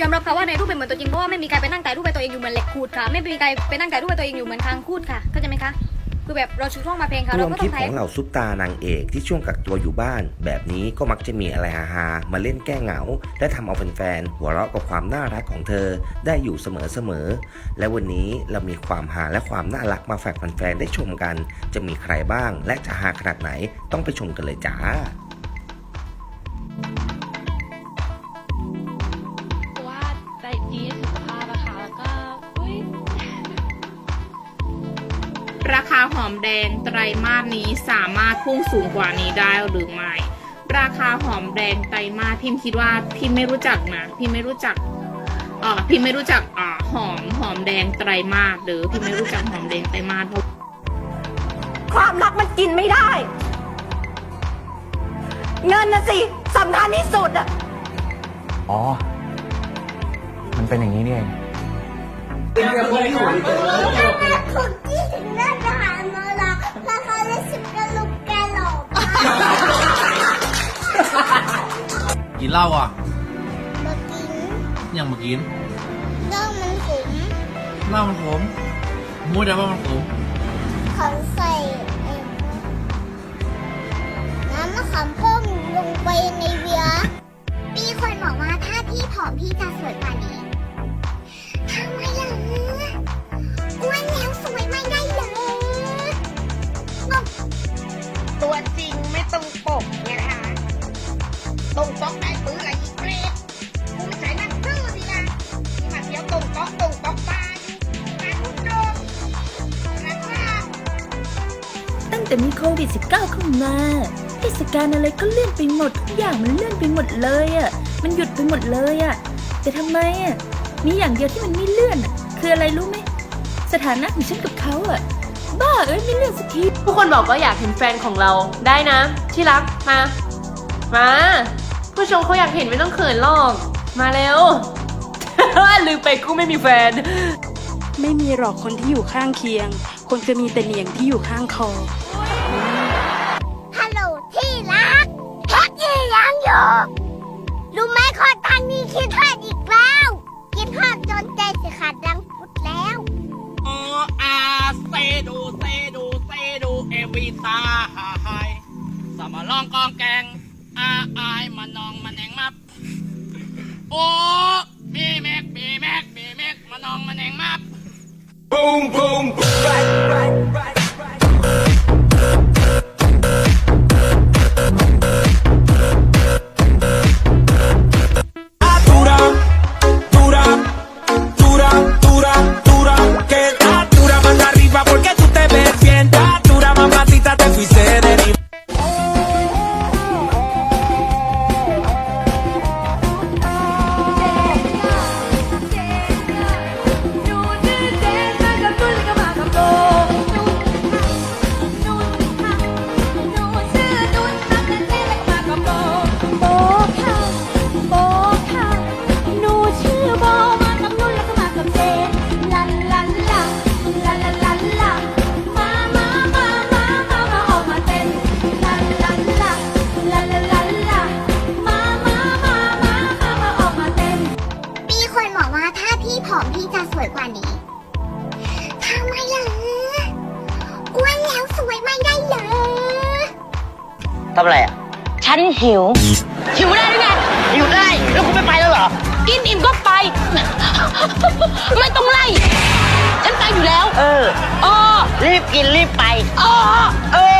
ยอมรับค่ะว่าในรูปเป็นเหมือนตัวจริงเพราะว่าไม่มีใครไปนั่งถ่ายรูปไปตัวเองอยู่เหมือนเหล็กขูดค่ะ ไม่มีใครไปนั่งถ่ายรูปไปตัวเองอยู่เหมือนคางคูดค่ะเข้าใจไหมคะคือแบบเราชูช่องมาเพลงค่ะรเราวมก็คต้ลิอปงถ่าของเหล่าซุปตานางเอกที่ช่วงกักตัวอยู่บ้าน แบบนี้ก็มักจะมีอะไรฮาๆมาเล่นแก้เหงา และทำเอาแฟนๆหัวเราะกับความน่ารักของเธอได้อยู่เสมอๆและวันนี้เรามีความฮาและความน่ารักมาฝากแฟนๆได้ชมกัน จะมีใครบ้าง และจะฮาขนาดไหนต้องไปชมกันเลยจ้า หอมแดงไตรมาสนี้สามารถพุ่งสูงกว่านี้ได้หรือไม่ ราคาหอมแดงไตรมาสพิมคิดว่าพิมไม่รู้จักนะพิมไม่รู้จักเอ่อพิมไม่รู้จักอ่าหอมหอมแดงไตรมาสหรือพิมไม่รู้จักหอมแดงไตรมาสเพราะความรักมันกินไม่ได้ เงินนะสิสำคัญที่สุดอะอ๋อ มันเป็นอย่างนี้นี่เอง กินเหล้าอะมากินยังมากินเรื่องมันขมเหล้ามันขมมูดแต่ว่ามันขมเขาใส่เองน้ำมะขามป้อมลงไปในเบียร์มีคนบอกว่าถ้าพี่ผอมพี่จะสวยกว่านี้ แต่มีโควิด -19 เข้ามา เทศกาลอะไรก็เลื่อนไปหมดทุกอย่างมันเลื่อนไปหมดเลยอะ่ะ มันหยุดไปหมดเลยอะ่ะ แต่ทำไมอะ่ะ มีอย่างเดียวที่มันไม่เลื่อนอะคืออะไรรู้ไหม สถานะของฉันกับเขาอะ่ะ บ้าเอ้ยไม่เลื่อนสักทีทุกคนบอกว่าอยากเห็นแฟนของเราได้นะ ที่รักมา มา ผู้ชมเขาอยากเห็นไม่ต้องเขินหรอก มาเร็ว ลืมไปกูไม่มีแฟน ไม่มีหรอกคนที่อยู่ข้างเคียง คนจะมีแต่เหนียงที่อยู่ข้างคอ ยังอยู่รู้ไหมขอตังค์นี้คิดทอดอีกแล้ว กินทอดจนใจสิขาดดังพุดแล้วโออาเซดูเซดูเซดูเอวีตาไฮสมาลองกองแกงอาอายมานองมันแองมับโอ้บีแม็กบีแม็กบีแม็กมานองมันแองมับ dura, ทำอะไรอะ ฉันหิว หิวได้หรือไงหิวได้ แล้วคุณไม่ไปแล้วเหรอ กินอิ่มก็ไป ไม่ต้องไล่ ฉันไปอยู่แล้ว เอออ๋อรีบกินรีบไปอ๋อเออ